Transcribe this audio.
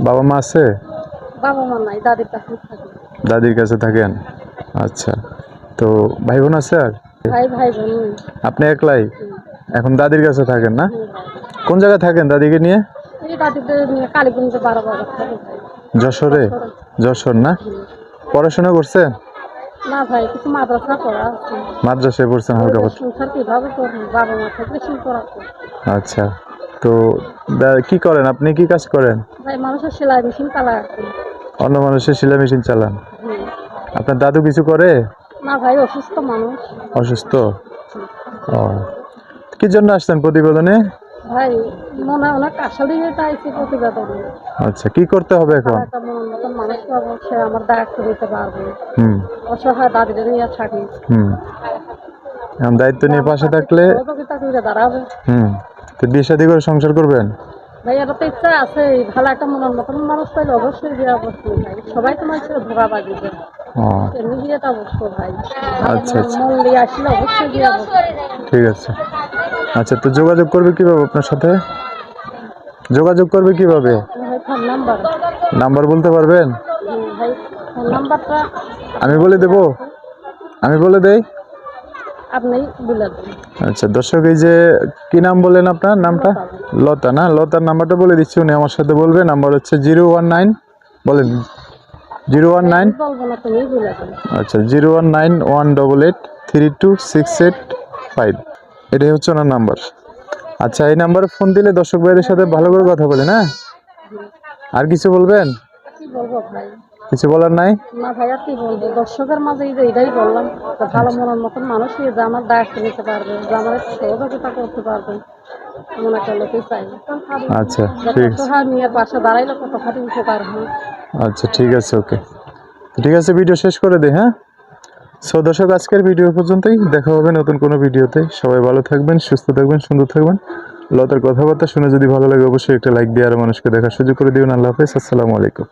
বাবা মা আছে? বাবা মা নাই দাদির কাছে থাকি। দাদির কাছে থাকেন? আচ্ছা। তো ভাই বোন আছে আর? ভাই ভাই বোন আপনি একলাই? এখন দাদির কাছে থাকেন না? কোন জায়গায় থাকেন দাদিকে নিয়ে? থাকি। যশোরে? যশোর না? পড়াশোনা করছেন? না ভাই কিছু মাদ্রাসা পড়া মাদ্রাসায় পড়ছেন হালকা সংসার কীভাবে বাবা মা করা আচ্ছা। তো কি করেন? আপনি কি কাজ করেন? ভাই মানুষের সেলাই মেশিন চালা অন্য মানুষের সেলাই মেশিন চালান? আপনার দাদু কিছু করে? না ভাই অসুস্থ মানুষ। অসুস্থ? ও। কি জন্য আসছেন প্রতিবেদনে? ভাই মনে অনেক চাইছি প্রতিবেদনে। আচ্ছা কি করতে হবে এখন? মানুষ সে আমার দায়িত্ব পারবে। হুম। অসহায় দাদিদের নিয়ে থাকি। হুম। দায়িত্ব নিয়ে পাশে থাকলে দাঁড়াবে। হুম। তো বিয়ে শাদি করে সংসার করবেন? ভাই এটা তো ইচ্ছা আছে ভালো একটা মনের মতন মানুষ পাইলে অবশ্যই বিয়ে ভাই সবাই তো মানুষের ধোকা বাজিবে ও। এমনি বিয়েটা অবশ্যই ভাই আচ্ছা, আচ্ছা। মন দিয়ে আসলে অবশ্যই বিয়ে ঠিক আছে। আচ্ছা তো যোগাযোগ করবে কীভাবে আপনার সাথে? যোগাযোগ করবে কীভাবে? নাম্বার নাম্বার বলতে পারবেন? নাম্বারটা আমি বলে দেব? আমি বলে দেই? আপনি বলে দেন। আচ্ছা দর্শক এই যে কি নাম বললেন আপনার? নামটা? লতা। না? লতার নাম্বারটা বলে দিচ্ছি উনি আমার সাথে বলবে। নাম্বার হচ্ছে জিরো ওয়ান নাইন বলেন। Zero one nine? আচ্ছা zero one nine one double eight three two six eight five. এটাই হচ্ছে ওনার নাম্বার। আচ্ছা এই নাম্বারে ফোন দিলে দর্শক ভাইদের সাথে ভালো করে কথা বলেন হ্যাঁ? আর কিছু বলবেন? কি বলব ভাই কিছু বলার নাই? না ভাই আর কি বলব? দর্শকের মাঝে এই যে এটাই বললাম ভালো মনের মতন মানুষ যে আমার দায়িত্ব নিতে পারবে যে আমার সহযোগিতা করতে পারবে এমন একটা লোকই চাই। আচ্ছা ঠিক আছে। অসহায় মেয়ের পাশে দাঁড়াইলে কত খাটি উপকার হয়? আচ্ছা ঠিক আছে ওকে। ঠিক আছে ভিডিও শেষ করে দে হ্যাঁ? সো দর্শক আজকের ভিডিও পর্যন্তই। দেখা হবে নতুন কোনো ভিডিওতে। সবাই ভালো থাকবেন সুস্থ থাকবেন সুন্দর থাকবেন। লতার কথাবার্তা শুনে যদি ভালো লাগে অবশ্যই একটা লাইক দিয়ে আর মানুষকে দেখার সুযোগ করে দিবেন। আল্লাহ হাফেজ আসসালামু আলাইকুম।